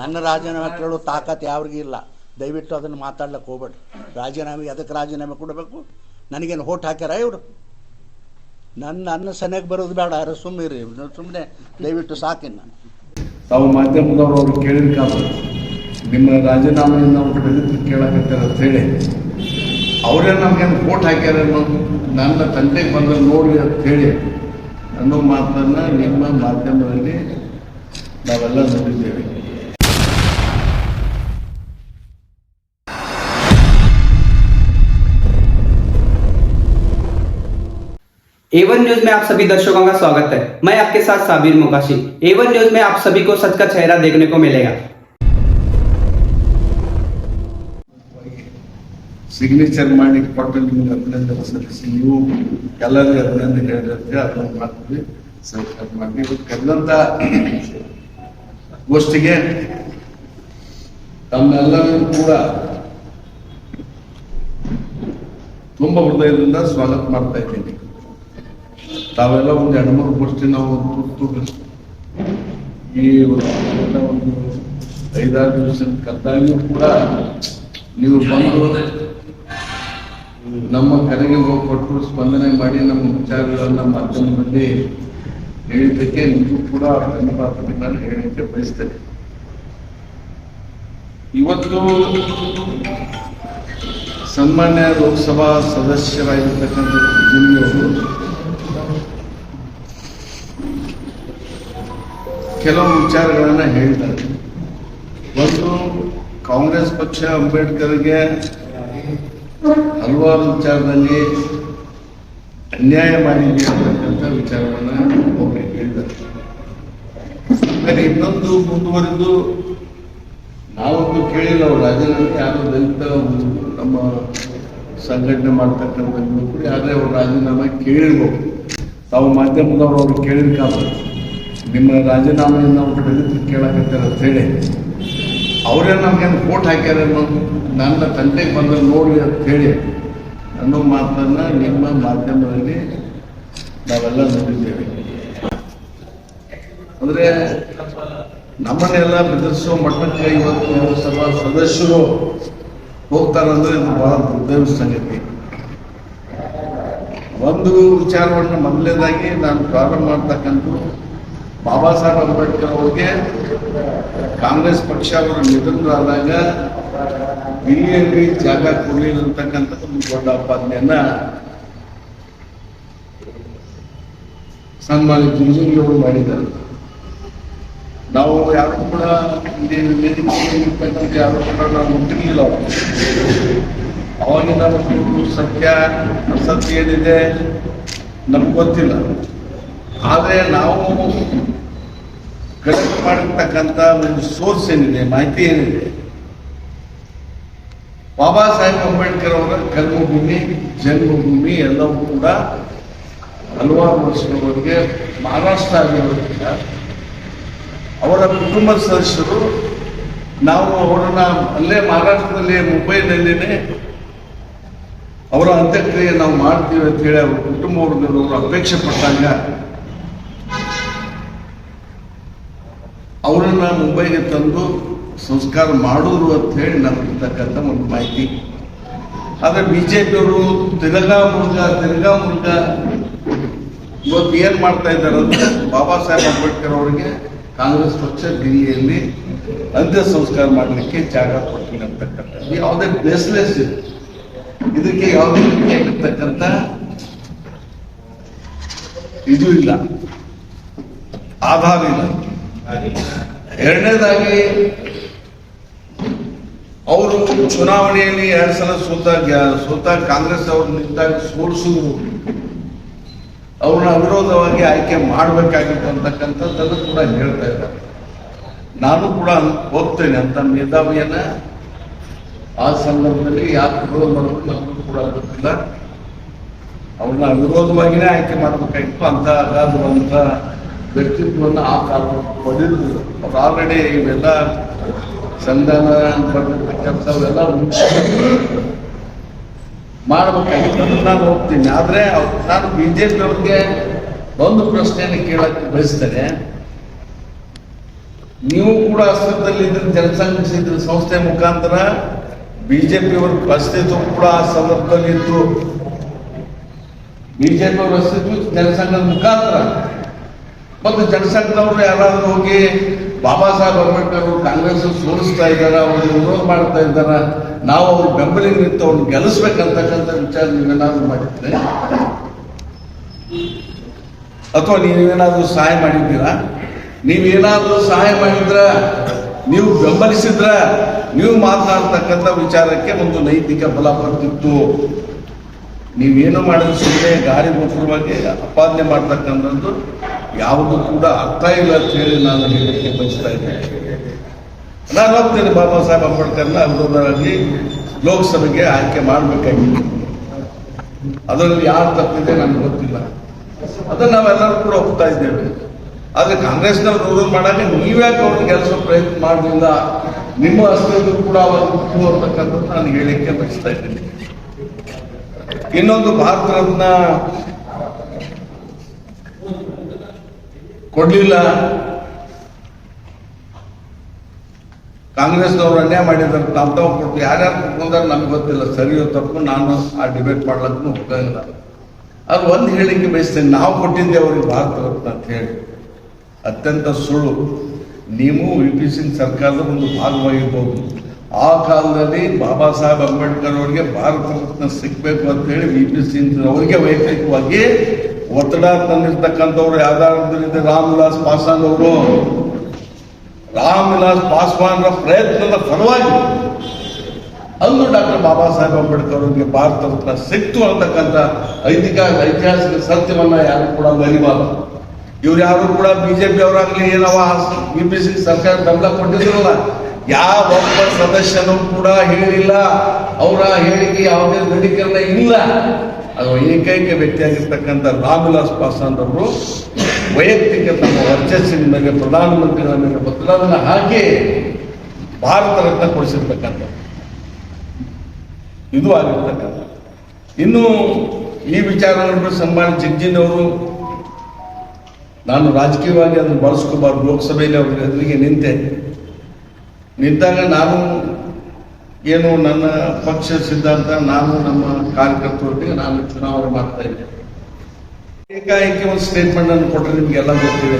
ನನ್ನ ರಾಜೀನಾಮೆ ಕೇಳೋ ತಾಕತ್ತು ಯಾವ್ರಿಗೂ ಇಲ್ಲ. ದಯವಿಟ್ಟು ಅದನ್ನು ಮಾತಾಡ್ಲಿಕ್ಕೆ ಹೋಗ್ಬೇಡಿ. ರಾಜೀನಾಮೆ ಅದಕ್ಕೆ ರಾಜೀನಾಮೆ ಕೊಡಬೇಕು? ನನಗೇನು ಹೋಟ್ ಹಾಕ್ಯಾರ ಇವರು? ನನ್ನ ಅನ್ನ ಸನಿಯಾಗಿ ಬರೋದು ಬೇಡ, ಅರೆ ಸುಮ್ಮನೆ ಸುಮ್ಮನೆ ದಯವಿಟ್ಟು ಸಾಕಿನ ನಾನು. ತಾವು ಮಾಧ್ಯಮದವರು ಅವ್ರು ಕೇಳಿರ್ಕಾದ ನಿಮ್ಮ ರಾಜೀನಾಮೆಯನ್ನು ಅವ್ರು ಬೆಳೆದು ಕೇಳಕತ್ತಾರ ಅಂತ ಹೇಳಿ, ಅವರೇ ನಮಗೇನು ಓಟ್ ಹಾಕ್ಯಾರ ನನ್ನ ತಂದೆಗೆ ಬಂದ ನೋಡಿ ಅಂತ ಹೇಳಿ ಅನ್ನೋ ಮಾತನ್ನ ನಿಮ್ಮ ಮಾಧ್ಯಮದಲ್ಲಿ ನಾವೆಲ್ಲ ನೋಡಿದ್ದೇವೆ. एवन न्यूज में आप सभी दर्शकों का स्वागत है मैं आपके साथ साबिर मोकाशी एवन न्यूज में आप सभी को सच का चेहरा देखने को मिलेगा ಸಿಗ್ನೇಚರ್ ಮಾಡಿ ಕೊಟ್ಟು ನಿಮ್ಗೆ ಅಭಿನಂದನೆ ಸಲ್ಲಿಸಿ ನೀವು ಎಲ್ಲರಿಗೂ ಅಭಿನಂದನೆ ಹೇಳಿರುತ್ತೆ ಅದನ್ನು ಮಾಡ್ತೀವಿ ಸಹಕಾರ ಮಾಡಿ ಇವತ್ತು ಕರೆದಂತ ಗೋಷ್ಠಿಗೆ ತಮ್ಮೆಲ್ಲರಿಗೂ ಕೂಡ ತುಂಬ ಹೃದಯದಿಂದ ಸ್ವಾಗತ ಮಾಡ್ತಾ ಇದ್ದೀನಿ ತಾವೆಲ್ಲ ಒಂದು ಎರಡು ಮೂರು ಗೋಷ್ಠಿ ನಾವು ತುರ್ತು ಈ ಒಂದು ಐದಾರು ದಿವಸ ಕದ್ದಾಗಿಯೂ ಕೂಡ ನೀವು ಬಂದು ನಮ್ಮ ಕರೆಗೆ ಹೋಗಿ ಕೊಟ್ಟು ಸ್ಪಂದನೆ ಮಾಡಿ ನಮ್ಮ ವಿಚಾರಗಳನ್ನ ಮಾಧ್ಯಮದಲ್ಲಿ ಹೇಳಿದ್ದಕ್ಕೆ ನಿಮಗೂ ಕೂಡ ಧನ್ಯವಾದಗಳನ್ನು ಹೇಳಲಿಕ್ಕೆ ಬಯಸ್ತೇನೆ. ಇವತ್ತು ಸನ್ಮಾನ್ಯ ಲೋಕಸಭಾ ಸದಸ್ಯರಾಗಿರ್ತಕ್ಕಂಥ ಅವರು ಕೆಲವು ವಿಚಾರಗಳನ್ನ ಹೇಳ್ತಾರೆ ಒಂದು, ಕಾಂಗ್ರೆಸ್ ಪಕ್ಷ ಅಂಬೇಡ್ಕರ್ಗೆ ಹಲವಾರು ವಿಚಾರದಲ್ಲಿ ಅನ್ಯಾಯ ಮಾಡಿದೆ ಅಂತಕ್ಕಂಥ ವಿಚಾರವನ್ನ ಒಬ್ಬರು ಹೇಳ್ತಾರೆ ಇನ್ನೊಂದು ಮುಂದುವರೆದು ನಾವೊಂದು ಕೇಳಿಲ್ಲ, ಅವ್ರು ರಾಜೀನಾಮೆ ಯಾರು ದಲಿತ, ನಮ್ಮ ಸಂಘಟನೆ ಮಾಡ್ತಕ್ಕಂಥ ಕೂಡ ಆದರೆ ಅವ್ರು ರಾಜೀನಾಮೆ ಕೇಳಿರ್ಬೋದು. ತಾವು ಮಾಧ್ಯಮದವರು ಅವ್ರು ಕೇಳಿರ್ಕಾದ ನಿಮ್ಮ ರಾಜೀನಾಮೆಯನ್ನು ಅವ್ರು ಬೆಳೆದು ಕೇಳಕತ್ತಾರ ಅಂತ ಹೇಳಿ, ಅವರೇ ನಮಗೇನು ಕೋಟ್ ಹಾಕ್ಯಾರ ಅನ್ನೋದು ನನ್ನ ತಂದೆಗೆ ಬಂದ ನೋಡಿ ಅಂತ ಹೇಳಿ ಅನ್ನೋ ಮಾತನ್ನ ನಿಮ್ಮ ಮಾಧ್ಯಮದಲ್ಲಿ ನಾವೆಲ್ಲ ನೋಡಿದ್ದೇವೆ. ಅಂದ್ರೆ ನಮ್ಮನ್ನೆಲ್ಲ ಬೆದರಿಸುವ ಮಟ್ಟಕ್ಕೆ ಇವತ್ತು ಸಭಾ ಸದಸ್ಯರು ಹೋಗ್ತಾರಂದ್ರೆ ಇದು ಬಹಳ ದುರ್ದೈವ ಸಂಗತಿ. ಒಂದು ವಿಚಾರವನ್ನು ಮೊದಲನೇದಾಗಿ ನಾನು ಪ್ರಾರಂಭ ಮಾಡ್ತಕ್ಕಂಥ ಬಾಬಾ ಸಾಹೇಬ್ ಅಂಬೇಡ್ಕರ್ ಅವ್ರಿಗೆ ಕಾಂಗ್ರೆಸ್ ಪಕ್ಷ ಅವರ ನಿಧನರಾದಾಗ ದಿಲ್ಲಿಯಲ್ಲಿ ಜಾಗ ಕೊಡಲಿಲ್ಲ ಅಂತಕ್ಕಂಥ ಒಂದು ದೊಡ್ಡ ಆಪಾದನೆಯನ್ನ ಸನ್ಮಾನ್ಯ ಜುಂಜುಂಗಿ ಅವರು ಮಾಡಿದ್ದಾರೆ. ನಾವು ಯಾರು ಕೂಡ ಯಾರು ಕೂಡ ನಾವು ಮುಟ್ಟಿರಲಿಲ್ಲ ಅವರು. ಅವಾಗಿನ ಸತ್ಯ, ಅಸತ್ಯ ಏನಿದೆ ನಮ್ಗೆ ಗೊತ್ತಿಲ್ಲ. ಆದರೆ ನಾವು ಕಲೆಕ್ಟ್ ಮಾಡಿರ್ತಕ್ಕಂಥ ಒಂದು ಸೋರ್ಸ್ ಏನಿದೆ, ಮಾಹಿತಿ ಏನಿದೆ? ಬಾಬಾ ಸಾಹೇಬ್ ಅಂಬೇಡ್ಕರ್ ಅವರ ಕರ್ಮಭೂಮಿ ಜನ್ಮಭೂಮಿ ಎಲ್ಲವೂ ಕೂಡ ಹಲವಾರು ವರ್ಷಗಳವರೆಗೆ ಮಹಾರಾಷ್ಟ್ರ ಆಗಿರೋದ್ರಿಂದ ಅವರ ಕುಟುಂಬ ಸದಸ್ಯರು ನಾವು ಅವರನ್ನ ಅಲ್ಲೇ ಮಹಾರಾಷ್ಟ್ರದಲ್ಲಿ ಮುಂಬೈನಲ್ಲಿನೇ ಅವರ ಅಂತ್ಯಕ್ರಿಯೆ ನಾವು ಮಾಡ್ತೀವಿ ಅಂತ ಹೇಳಿ ಅವ್ರ ಕುಟುಂಬ ವರ್ಗದವರು ಅಪೇಕ್ಷೆ ಪಟ್ಟಾಗ ಅವರನ್ನ ಮುಂಬೈಗೆ ತಂದು ಸಂಸ್ಕಾರ ಮಾಡಿದ್ರು ಅಂತ ಹೇಳಿ ನಮಗಿರ್ತಕ್ಕಂಥ ಒಂದು ಮಾಹಿತಿ. ಆದರೆ ಬಿ ಜೆ ಪಿಯವರು ತಿರ್ಗಾ ಮುರುಗ ತಿರ್ಗಾ ಮುರುಗ, ಇವತ್ತು ಏನು ಮಾಡ್ತಾ ಇದ್ದಾರೆ ಬಾಬಾ ಸಾಹೇಬ್ ಅಂಬೇಡ್ಕರ್ ಅವರಿಗೆ ಕಾಂಗ್ರೆಸ್ ಪಕ್ಷ ದಿಲ್ಲಿಯಲ್ಲಿ ಅಂತ್ಯ ಸಂಸ್ಕಾರ ಮಾಡಲಿಕ್ಕೆ ಜಾಗ ಕೊಟ್ಟಿಲ್ಲ ಅಂತಕ್ಕಂಥದ್ದು ಯಾವುದೇ ಬೇಸ್ಲೆಸ್ ಇದೆ ಇದಕ್ಕೆ ಯಾವುದೇ ರೀತಿಯಾಗಿರ್ತಕ್ಕಂಥ ಇದು ಇಲ್ಲ. ಆಧಾರ ಇಲ್ಲ. ಎರಡನೇದಾಗಿ, ಅವರು ಚುನಾವಣೆಯಲ್ಲಿ ಎರಡು ಸಲ ಸೋತ ಸೋತ ಕಾಂಗ್ರೆಸ್ ಅವರು ನಿಂತಾಗ ಸೋಲಿಸಿದ್ರು. ಅವ್ರನ್ನ ಅವಿರೋಧವಾಗಿ ಆಯ್ಕೆ ಮಾಡಬೇಕಾಗಿತ್ತು ಅಂತಕ್ಕಂಥದ್ದನ್ನು ಕೂಡ ಹೇಳ್ತಾ ಇದ್ದಾರೆ. ನಾನು ಕೂಡ ಹೋಗ್ತೇನೆ ಅಂತ ಮೇಧಾವಿಯನ್ನ. ಆ ಸಂದರ್ಭದಲ್ಲಿ ಯಾಕೆ ವಿರೋಧ ಮಾಡಬೇಕು ಕೂಡ ಗೊತ್ತಿಲ್ಲ. ಅವ್ರನ್ನ ಅವಿರೋಧವಾಗಿನೇ ಆಯ್ಕೆ ಮಾಡಬೇಕಾಗಿತ್ತು ಅಂತ ಅಗಾಧವಂತ ವ್ಯಕ್ತಿತ್ವವನ್ನು ಆ ಕಾಲ ಪಡೆದಿದ್ರು ಅವ್ರು ಆಲ್ರೆಡಿ ಇವೆಲ್ಲ ಸಂಧಾನ ಕೆಲಸವೆಲ್ಲ ಮುಗಿಸಿ ಮಾಡಬೇಕಾಗಿತ್ತು. ನಾನು ಹೋಗ್ತೀನಿ. ಆದರೆ ನಾನು ಬಿಜೆಪಿ ಅವ್ರಿಗೆ ಒಂದು ಪ್ರಶ್ನೆಯನ್ನು ಕೇಳಕ್ಕೆ ಬಯಸ್ತೇನೆ. ನೀವು ಕೂಡ ಅಸ್ತಿತ್ವದಲ್ಲಿ ಇದ್ರ ಜನಸಂಘ ಇದ್ರ ಸಂಸ್ಥೆ ಮುಖಾಂತರ ಅವರು ಅಸ್ತಿತ್ವ ಕೂಡ ಆ ಸಂದರ್ಭದಲ್ಲಿ ಇತ್ತು ಅವರು ಅಸ್ತಿತ್ವ ಜನಸಂಘದ ಮುಖಾಂತರ. ಮತ್ತು ಜನಸಂಘದವರು ಯಾರಾದ್ರೂ ಹೋಗಿ ಬಾಬಾ ಸಾಹೇಬ್ ಅಂಬೇಡ್ಕರ್ ಅವರು ಕಾಂಗ್ರೆಸ್ ಸೋಲಿಸ್ತಾ ಇದ್ದಾರೆ ಅವ್ರು ವಿರೋಧ ಮಾಡ್ತಾ ಇದ್ದಾರ, ನಾವು ಅವ್ರ ಬೆಂಬಲಿಗೆ ನಿಂತು ಅವ್ರನ್ನ ಗೆಲ್ಲಿಸ್ಬೇಕಂತಕ್ಕಂಥ ವಿಚಾರ ನೀವೇನಾದ್ರೂ ಮಾಡಿದ್ರೆ? ಅಥವಾ ನೀವೇನಾದ್ರೂ ಸಹಾಯ ಮಾಡಿದ್ದೀರಾ? ನೀವೇನಾದ್ರೂ ಸಹಾಯ ಮಾಡಿದ್ರ, ನೀವು ಬೆಂಬಲಿಸಿದ್ರ, ನೀವು ಮಾತನಾಡ್ತಕ್ಕಂಥ ವಿಚಾರಕ್ಕೆ ಒಂದು ನೈತಿಕ ಬಲ ಬರ್ತಿತ್ತು. ನೀವೇನು ಮಾಡಿದ್ರೆ ಸುಮ್ಮನೆ ಗಾಳಿ ಮುಖ್ಯವಾಗಿ ಅಪಾದನೆ ಮಾಡ್ತಕ್ಕಂಥದ್ದು ಯಾವುದು ಕೂಡ ಅರ್ಥ ಇಲ್ಲ ಅಂತ ಹೇಳಿ ನಾನು ಹೇಳಲಿಕ್ಕೆ ಬಯಸ್ತಾ ಇದ್ದೇನೆ. ನಾನು ಹೋಗ್ತೇನೆ ಬಾಬಾ ಸಾಹೇಬ್ ಅಂಬೇಡ್ಕರ್ನ ಅವಿರೋಧವಾಗಿ ಲೋಕಸಭೆಗೆ ಆಯ್ಕೆ ಮಾಡಬೇಕಾಗಿತ್ತು. ಅದರಲ್ಲಿ ಯಾರು ತಪ್ಪಿದೆ ನನಗೆ ಗೊತ್ತಿಲ್ಲ. ಅದನ್ನ ನಾವೆಲ್ಲರೂ ಕೂಡ ಒಪ್ತಾ ಇದ್ದೇವೆ. ಆದ್ರೆ ಕಾಂಗ್ರೆಸ್ನವ್ರು ವಿರೋಧ ಮಾಡಾಗ ನೀವ್ಯಾಕೆ ಅವ್ರನ್ನ ಕೆಲಸ ಪ್ರಯತ್ನ ಮಾಡಲಿಲ್ಲ? ನಿಮ್ಮ ಅಸ್ತಿತ್ವ ಕೂಡ ಅವರು ಅಂತಕ್ಕಂಥದ್ದು ನಾನು ಹೇಳಿಕೆ ಬಯಸ್ತಾ ಇದ್ದೇನೆ. ಇನ್ನೊಂದು ಭಾರತ ರತ್ನ ಕೊಡ್ಲಿಲ್ಲ. ಕಾಂಗ್ರೆಸ್ನವ್ರು ಅನ್ಯಾಯ ಮಾಡಿದ್ದಾರೆ, ತಾವು ತಾವು ಕೊಟ್ಟು ಯಾರ್ಯಾರು ಕೊಟ್ಕೊಂಡಾರೆ ನಮ್ಗೆ ಗೊತ್ತಿಲ್ಲ. ಸರಿಯೋ ತಪ್ಪು ನಾನು ಆ ಡಿಬೇಟ್ ಮಾಡ್ಲಕ್ಕೂ ಹೋಗಂಗಿಲ್ಲ ಅದು ಒಂದು ಹೇಳಿಕೆ ಬಯಸ್ತೇನೆ. ನಾವು ಕೊಟ್ಟಿದ್ದೆ ಅವ್ರಿಗೆ ಭಾರತ ರತ್ನ ಅಂತ ಹೇಳಿ. ಅತ್ಯಂತ ಸುಳ್ಳು. ನೀವು ಯು ಪಿ ಸಿಂಗ್ ಸರ್ಕಾರದ ಒಂದು ಭಾಗವಾಗಿರ್ಬೋದು. ಆ ಕಾಲದಲ್ಲಿ ಬಾಬಾ ಸಾಹೇಬ್ ಅಂಬೇಡ್ಕರ್ ಅವರಿಗೆ ಭಾರತ ರತ್ನ ಸಿಗ್ಬೇಕು ಅಂತ ಹೇಳಿ ವಿ ಪಿ ಸಿಂಗ್ ಅವರಿಗೆ ವೈಯಕ್ತಿಕವಾಗಿ ಒತ್ತಡ ತಂದಿರ್ತಕ್ಕಂಥವ್ರು ಯಾವ್ದಾದ್ರು ರಾಮ್ ವಿಲಾಸ್ ಪಾಸ್ವಾನ್ ಅವರು? ರಾಮ್ ವಿಲಾಸ್ ಪಾಸ್ವಾನ್ರ ಪ್ರಯತ್ನದ ಫಲವಾಗಿ ಅಂದು ಡಾಕ್ಟರ್ ಬಾಬಾ ಸಾಹೇಬ್ ಅಂಬೇಡ್ಕರ್ ಅವರಿಗೆ ಭಾರತ ರತ್ನ ಸಿಕ್ತು ಅಂತಕ್ಕಂಥ ಐತಿಕ ಐತಿಹಾಸಿಕ ಸತ್ಯವನ್ನ ಯಾರು ಕೂಡ ಮರಿಬಾರದು. ಇವ್ರು ಯಾರು ಕೂಡ ಬಿಜೆಪಿ ಅವರಾಗ್ಲಿ ಏನವ ಬಿ ಸರ್ಕಾರ ಬೆಂಬಲ ಕೊಟ್ಟಿದ್ರಲ್ಲ, ಯಾವ ಒಬ್ಬ ಸದಸ್ಯನೂ ಕೂಡ ಹೇಳಿಲ್ಲ. ಅವರ ಹೇಳಿಕೆ ಯಾವುದೇ ದೃಢೀಕರಣ ಇಲ್ಲ. ಅದು ಏಕೈಕ ವ್ಯಕ್ತಿಯಾಗಿರ್ತಕ್ಕಂಥ ರಾಮ್ ವಿಲಾಸ್ ಪಾಸ್ವಾನ್ ಅವರು ವೈಯಕ್ತಿಕ ತಮ್ಮ ವರ್ಚಸ್ಸಿನ ಮೇಲೆ ಪ್ರಧಾನಮಂತ್ರಿಗಳ ಮೇಲೆ ಬದಲಾವಣೆ ಹಾಕಿ ಭಾರತ ರತ್ನ ಕೊಡಿಸಿರ್ತಕ್ಕಂಥ ಇದು ಆಗಿರ್ತಕ್ಕಂಥ. ಇನ್ನು ಈ ವಿಚಾರಗಳನ್ನು ಸನ್ಮಾನ್ಯ ಜಗ್ಜಿನವರು, ನಾನು ರಾಜಕೀಯವಾಗಿ ಅದನ್ನು ಬಳಸ್ಕೋಬಾರ್ದು, ಲೋಕಸಭೆಯಲ್ಲಿ ಅವ್ರ ಎದುರಿಗೆ ನಿಂತೆ. ನಿಂತಾಗ ನಾನು ಏನು ನನ್ನ ಪಕ್ಷ ಸಿದ್ಧಾಂತ, ನಾನು ನಮ್ಮ ಕಾರ್ಯಕರ್ತರೊಟ್ಟಿಗೆ ನಾನು ಚುನಾವಣೆ ಮಾಡ್ತಾ ಇದ್ದೆ. ಏಕಾಏಕಿ ಒಂದು ಸ್ಟೇಟ್ಮೆಂಟ್ ಅನ್ನು ಕೊಟ್ಟರೆ ನಿಮ್ಗೆಲ್ಲ ಗೊತ್ತಿದೆ.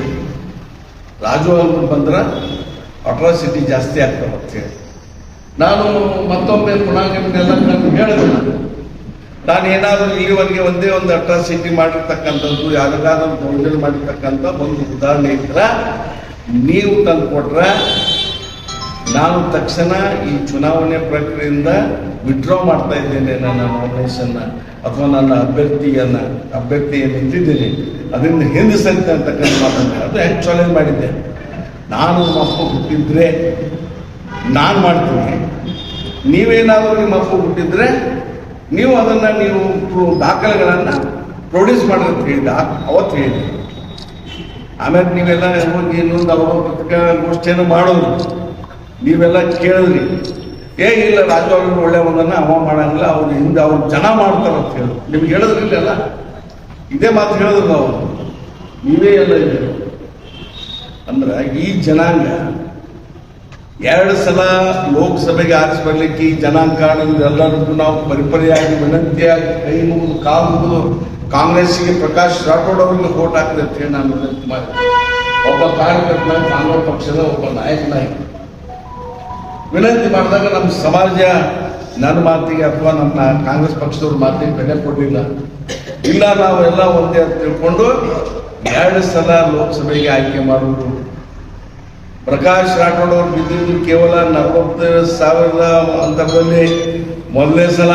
ರಾಜು ಅವರು ಬಂದ್ರೆ ಅಟ್ರಾಸಿಟಿ ಜಾಸ್ತಿ ಆಗ್ತವೆ ಅಂತ ಹೇಳಿ. ನಾನು ಮತ್ತೊಮ್ಮೆ ಪುನಃ ನಿಮ್ಗೆಲ್ಲ ನಾನು. ನಾನು ಏನಾದರೂ ಇಲ್ಲಿವರೆಗೆ ಒಂದೇ ಒಂದು ಅಟ್ರಾಸಿಟಿ ಮಾಡಿರ್ತಕ್ಕಂಥದ್ದು, ಯಾರಿಗಾದ್ರೂ ದೌರ್ಜನ್ಯ ಮಾಡಿರ್ತಕ್ಕಂಥ ಒಂದು ಉದಾಹರಣೆ ಇದ್ರ, ನೀವು ತಂದು ಕೊಟ್ರೆ ನಾನು ತಕ್ಷಣ ಈ ಚುನಾವಣೆ ಪ್ರಕ್ರಿಯೆಯಿಂದ ವಿಡ್ರಾ ಮಾಡ್ತಾ ಇದ್ದೇನೆ ನನ್ನ ನಾಮಿನೇಷನ್ನ ಅಥವಾ ನನ್ನ ಅಭ್ಯರ್ಥಿಯನ್ನು ಅಭ್ಯರ್ಥಿಯನ್ನು ಇಟ್ಟಿದ್ದೀನಿ. ಅದರಿಂದ ಹಿಂದೆ ಸರಿತೆ ಅಂತಕ್ಕಂಥ ಮಾತನ್ನ ಅದು ಹೆಂಗೆ ಚಾಲೆಂಜ್ ಮಾಡಿದ್ದೆ. ನಾನು ಅಪ್ಪ ಹುಟ್ಟಿದ್ರೆ ನಾನು ಮಾಡ್ತೀನಿ. ನೀವೇನಾದರೂ ನಿಮ್ಮ ಅಪ್ಪ ಹುಟ್ಟಿದ್ರೆ ನೀವು ಅದನ್ನು ನೀವು ದಾಖಲೆಗಳನ್ನು ಪ್ರೊಡ್ಯೂಸ್ ಮಾಡೋದು ಹೇಳಿದ ಅವತ್ತು ಹೇಳಿ ಆಮೇಲೆ ನೀವೆಲ್ಲ ಹೋಗಿ ಇನ್ನೊಂದು ಅವರ ಗೋಷ್ಠಿಯನ್ನು ಮಾಡೋದು ನೀವೆಲ್ಲ ಕೇಳಿದ್ರಿ. ಏ, ಇಲ್ಲ ರಾಜು ಅವ್ರಿಗೆ ಒಳ್ಳೆ ಒಂದನ್ನ ಅವ ಮಾಡಂಗಿಲ್ಲ, ಅವ್ರು ಹಿಂದೆ ಅವ್ರು ಜನ ಮಾಡ್ತಾರ ಅಂತ ಹೇಳಿ. ನಿಮ್ಗೆ ಹೇಳಿದ್ರಿಲ್ಲ ಇದೇ ಮಾತು ಹೇಳಿದ್ರು ನಾವು. ನೀವೇ ಎಲ್ಲ ಇದೆ ಅಂದ್ರೆ ಈ ಜನಾಂಗ ಎರಡು ಸಲ ಲೋಕಸಭೆಗೆ ಆಚೆ ಬರಲಿಕ್ಕೆ ಈ ಜನಾಂಗ ಎಲ್ಲರಿಗೂ ನಾವು ಪರಿಪರಿಯಾಗಿ ವಿನಂತಿಯಾಗಿ ಕೈ ಮುಗಿದು ಕಾಲು ಮುಗಿದು ಕಾಂಗ್ರೆಸ್ಸಿಗೆ ಪ್ರಕಾಶ್ ರಾಠೋಡ್ ಅವರಿಗೆ ಓಟ್ ಹಾಕಿದೆ ಅಂತ ಹೇಳಿ ನಾನು ವಿನಂತಿ ಮಾಡಿದೆ ಒಬ್ಬ ಕಾರ್ಯಕರ್ತನ ಕಾಂಗ್ರೆಸ್ ಪಕ್ಷದ ಒಬ್ಬ ನಾಯಕನಾಗಿ ವಿನಂತಿ ಮಾಡಿದಾಗ ನಮ್ಮ ಸಮಾಜ ನನ್ನ ಮಾತಿಗೆ ಅಥವಾ ನಮ್ಮ ಕಾಂಗ್ರೆಸ್ ಪಕ್ಷದವ್ರ ಮಾತಿಗೆ ಬೆಲೆ ಕೊಡಲಿಲ್ಲ. ಇಲ್ಲ, ನಾವು ಎಲ್ಲ ಒಂದೇ ಅಂತ ತಿಳ್ಕೊಂಡು ಎರಡು ಸಲ ಲೋಕಸಭೆಗೆ ಆಯ್ಕೆ ಮಾಡುವುದು. ಪ್ರಕಾಶ್ ರಾಠೋಡ್ ಅವರು ಬಿದ್ದಿದ್ದು ಕೇವಲ ನಲವತ್ತು ಸಾವಿರದ ಅಂತರದಲ್ಲಿ ಮೊದಲನೇ ಸಲ.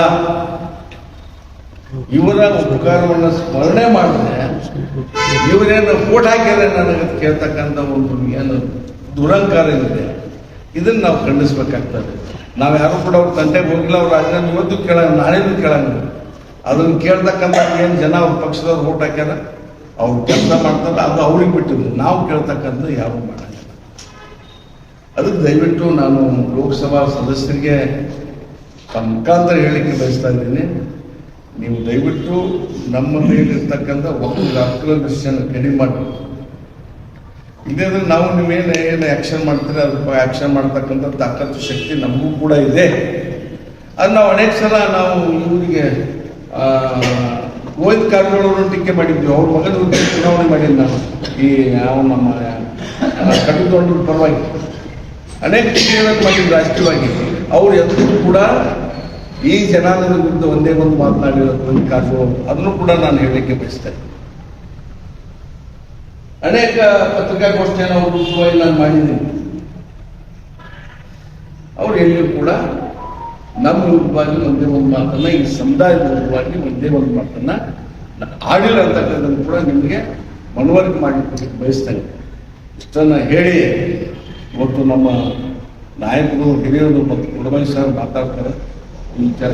ಇವರ ಉಪಕಾರವನ್ನು ಸ್ಮರಣೆ ಮಾಡಿದ್ರೆ ಇವರೇನು ಓಟ್ ಹಾಕಿದ್ರೆ ನನಗೆ ಕೇಳ್ತಕ್ಕಂಥ ಒಂದು ಏನು ದುರಂಕಾರ ಇದೆ. ಇದನ್ನ ನಾವು ಖಂಡಿಸ್ಬೇಕಾಗ್ತದೆ. ನಾವು ಯಾರು ಕೂಡ ಅವ್ರ ತಂಟೆಗೆ ಹೋಗಿಲ್ಲ, ಅವ್ರ ರಾಜೀನಾಮೆ ಇವತ್ತು ಕೇಳಂಗ ನಾಳೆನೂ ಕೇಳಂಗಿಲ್ಲ ಅದನ್ನ ಕೇಳ್ತಕ್ಕಂಥ ಏನು ಜನ ಅವ್ರ ಪಕ್ಷದವ್ರು ಓಟ್ ಹಾಕ್ಯಾರ, ಅವ್ರು ಕೆಲಸ ಮಾಡ್ತಾರೆ, ಅದು ಅವ್ರಿಗೆ ಬಿಟ್ಟಿದ್ರು ನಾವು ಕೇಳ್ತಕ್ಕಂಥ ಯಾರು ಮಾಡಲ್ಲ. ಅದಕ್ಕೆ ದಯವಿಟ್ಟು ನಾನು ಲೋಕಸಭಾ ಸದಸ್ಯರಿಗೆ ತಮ್ಮ ಮುಖಾಂತರ ಹೇಳಿಕೆ ಬಯಸ್ತಾ ಇದ್ದೀನಿ. ನೀವು ದಯವಿಟ್ಟು ನಮ್ಮ ಮೇಲಿರ್ತಕ್ಕಂಥ ಒಂದು ಡಾಕ್ಟರ್ ವಿಷಯನ ಕಡಿಮೆ ಮಾಡಿ. ಇದೇ ನಾವು ಮೇಲೆ ಏನು ಆ್ಯಕ್ಷನ್ ಮಾಡ್ತೀರಿ ಅದಕ್ಕೆ ಆ್ಯಕ್ಷನ್ ಮಾಡ್ತಕ್ಕಂಥ ತಾಕತ್ತು ಶಕ್ತಿ ನಮಗೂ ಕೂಡ ಇದೆ. ಅದು ನಾವು ಅನೇಕ ಸಲ ನಾವು ಇವರಿಗೆ ಗೋವಿಂದ ಕಾರಜೋಳವ್ರನ್ನ ಟೀಕೆ ಮಾಡಿದ್ವಿ. ಅವ್ರ ಮಗನ ಚುನಾವಣೆ ಮಾಡಿದ್ದು ನಾನು ಈ ನಾವು ನಮ್ಮ ಕಟ್ಟುಕೊಂಡ್ರ ಪರವಾಗಿ. ಅನೇಕ ಟೀಕೆಗಳನ್ನು ಮಾಡಿದ್ರು ರಾಷ್ಟ್ರೀಯವಾಗಿ. ಅವ್ರು ಎದುರು ಕೂಡ ಈ ಜನಾಂಗದ ವಿರುದ್ಧ ಒಂದೇ ಒಂದು ಮಾತನಾಡಿರೋ ಗೋವಿಂದ ಕಾರಜೋಳ. ಅದನ್ನು ಕೂಡ ನಾನು ಹೇಳಲಿಕ್ಕೆ ಬಯಸ್ತೇನೆ. ಅನೇಕ ಪತ್ರಿಕಾಗೋಷ್ಠಿಯನ್ನು ಅವರು ಉತ್ಸವ ನಾನು ಮಾಡಿದ್ದೀನಿ. ಅವ್ರು ಎಲ್ಲಿಯೂ ಕೂಡ ನಮ್ಮ ರೂಪವಾಗಿ ಒಂದೇ ಒಂದು ಮಾತನ್ನ, ಈ ಸಮುದಾಯದ ರೂಪವಾಗಿ ಒಂದೇ ಒಂದು ಮಾತನ್ನ ಆಡಿಲ್ಲ ಅಂತಕ್ಕಂಥದ್ದು ಕೂಡ ನಿಮಗೆ ಮನವರಿಕೆ ಮಾಡಿ ಬಯಸ್ತೇನೆ ಇಷ್ಟನ್ನ ಹೇಳಿ ಇವತ್ತು ನಮ್ಮ ನಾಯಕರು, ಹಿರಿಯರು ಮತ್ತು ಕುಡಮೈ ಸರ್ ಮಾತಾಡ್ತಾರೆ. ವಿಚಾರ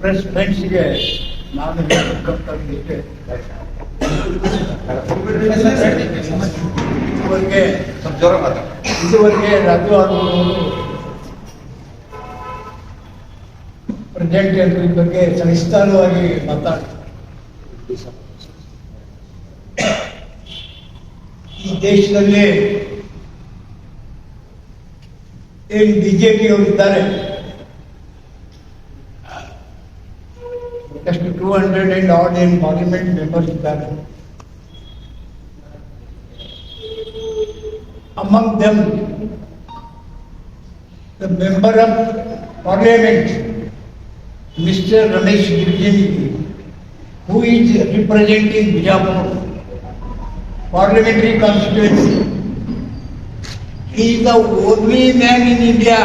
ಪ್ರೆಸ್ ಫ್ರೆಂಡ್ಸ್ಗೆ ನಾನು ಹೇಳ್ತಕ್ಕಂಥದ್ದಿಷ್ಟೇ ಇದುವರೆಗೆ ಸ್ವಲ್ಪ ಜ್ವರ ಮಾತಾಡ ಇದುವರೆಗೆ ರಾಜ್ಯವಾದಗಳು ಪ್ರೆಸಿಡೆಂಟ್ ಬಗ್ಗೆ ಸವಿಸ್ತಾರವಾಗಿ ಮಾತಾಡ್ತಾರೆ ಈ ದೇಶದಲ್ಲಿ ಏನು ಬಿಜೆಪಿಯವರಿದ್ದಾರೆ 200 and odd in parliament members there. Among them, the member of parliament, Mr. Ramesh Girjani, who is representing Bijapur parliamentary constituency. He is the only man in India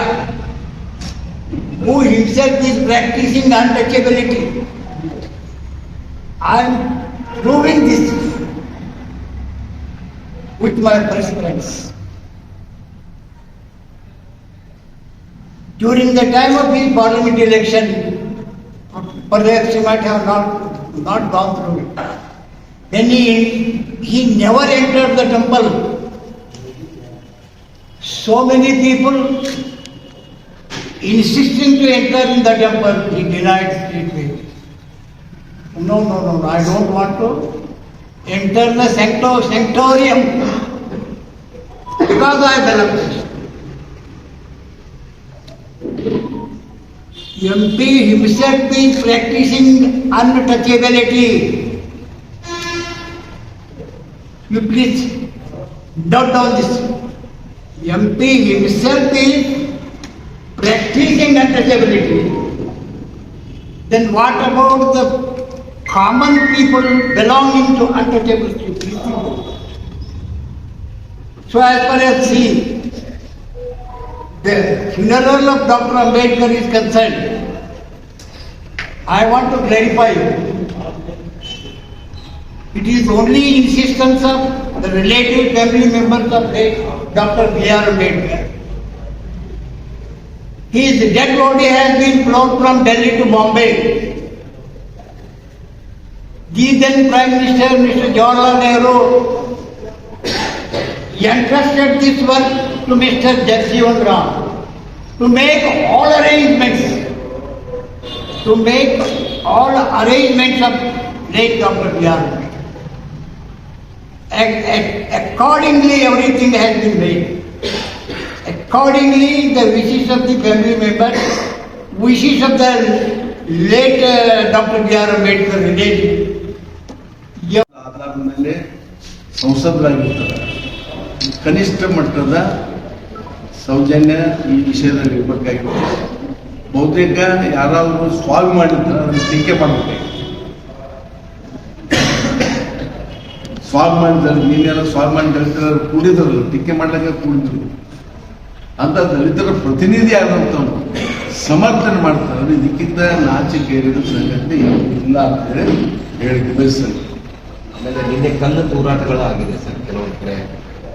who himself is practicing untouchability. I am proving this with my friends. During the time of his parliament election, perhaps he might have not, not gone through it. Then he, he never entered the temple. So many people insisting to enter in the temple, he denied straightway. No, no, no, I don't want to enter the sancto, sanctorium because I belong. MP himself is practicing untouchability. You please note down this. MP himself is practicing untouchability, then what about the common people belonging to untouchable think. So as far as see, the funeral of Dr. Ambedkar is concerned, I want to clarify. It is only insistence of the relative family members of Dr. B.R. Ambedkar. His dead body has been flown from Delhi to Bombay. The then Prime Minister, Mr. Jawaharlal Nehru, entrusted this work to Mr. Jagjeevan Ram to make all arrangements, to make all arrangements of late Dr. Ac- ac- Accordingly, everything has been made. Accordingly, the wishes of the family members, wishes of the late uh, Dr. B.R. Ambedkar relative. ಆಧಾರದ ಮೇಲೆ ಸಂಸದರಾಗಿರ್ತಾರೆ. ಕನಿಷ್ಠ ಮಟ್ಟದ ಸೌಜನ್ಯ ಈ ವಿಷಯದಲ್ಲಿ ಇರಬೇಕಾಗಿತ್ತು ಬಹುತೇಕ ಯಾರಾದರೂ solve ಮಾಡಿದ್ರೆ ಅದನ್ನು ಟೀಕೆ ಮಾಡಬೇಕಾಗಿತ್ತು ಸಾಲ್ವ್ ಮಾಡಿದ್ರೆ ನೀನೆಲ್ಲ ಸಾಲ್ವ್ ಮಾಡಿ ಕೂಡಿದ್ರು ಟೀಕೆ ಮಾಡ್ಲಿಕ್ಕೆ ಕೂಡಿದ್ರು. ಅಂತ ದಲಿತರ ಪ್ರತಿನಿಧಿ ಆದಂಥವ್ರು ಸಮರ್ಥನೆ ಮಾಡ್ತಾರೆ. ಇದಕ್ಕಿಂತ ನಾಚಿಕೇರಿದ ಸಂಗತಿ ಇಲ್ಲ ಅಂತೇಳಿ ಹೇಳಿ ಬಯಸ್ತೇನೆ ಆಮೇಲೆ ನಿನ್ನೆ ಕಲ್ಲು ತೂರಾಟಗಳು ಆಗಿದೆ ಸರ್ ಕೆಲವೊಂದು ಕಡೆ.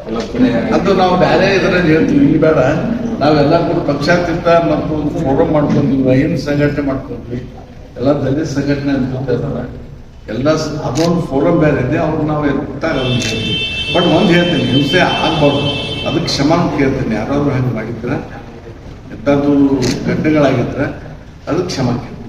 ಕೆಲವೊಂದ್ ಕಡೆ ಅದು ನಾವು ಬೇರೆ ಇದರಲ್ಲಿ ಹೇಳ್ತೀವಿ ಇಲ್ಲಿ ಬೇಡ. ನಾವೆಲ್ಲ ಕೂಡ ಪಕ್ಷಾತೀತ ಮತ್ತು ಒಂದು ಫೋರಂ ಮಾಡ್ಕೊಂಡ್ವಿ ಏನು ಸಂಘಟನೆ ಮಾಡ್ಕೊಂಡ್ವಿ. ಎಲ್ಲ ದಲಿತ ಸಂಘಟನೆ ಅಂತ ಇದ್ದಾರೆ ಎಲ್ಲ ಅದೊಂದು ಫೋರಂ ಬೇರೆ ಇದೆ ಅವ್ರು ನಾವು ಅದನ್ನ ಬಟ್ ಒಂದು ಹೇಳ್ತೀನಿ ಹಿಂಸೆ ಆಗ್ಬಾರ್ದು. ಅದಕ್ಕೆ ಕ್ಷಮಾನ ಕೇಳ್ತೀನಿ. ಯಾರಾದ್ರೂ ಹಂಗೆ ಮಾಡಿದ್ರ ಎಂಥದ್ದು ಘಟನೆಗಳಾಗಿದ್ರೆ ಅದಕ್ಕೆ ಕ್ಷಮ ಕೇಳ್ತೀನಿ.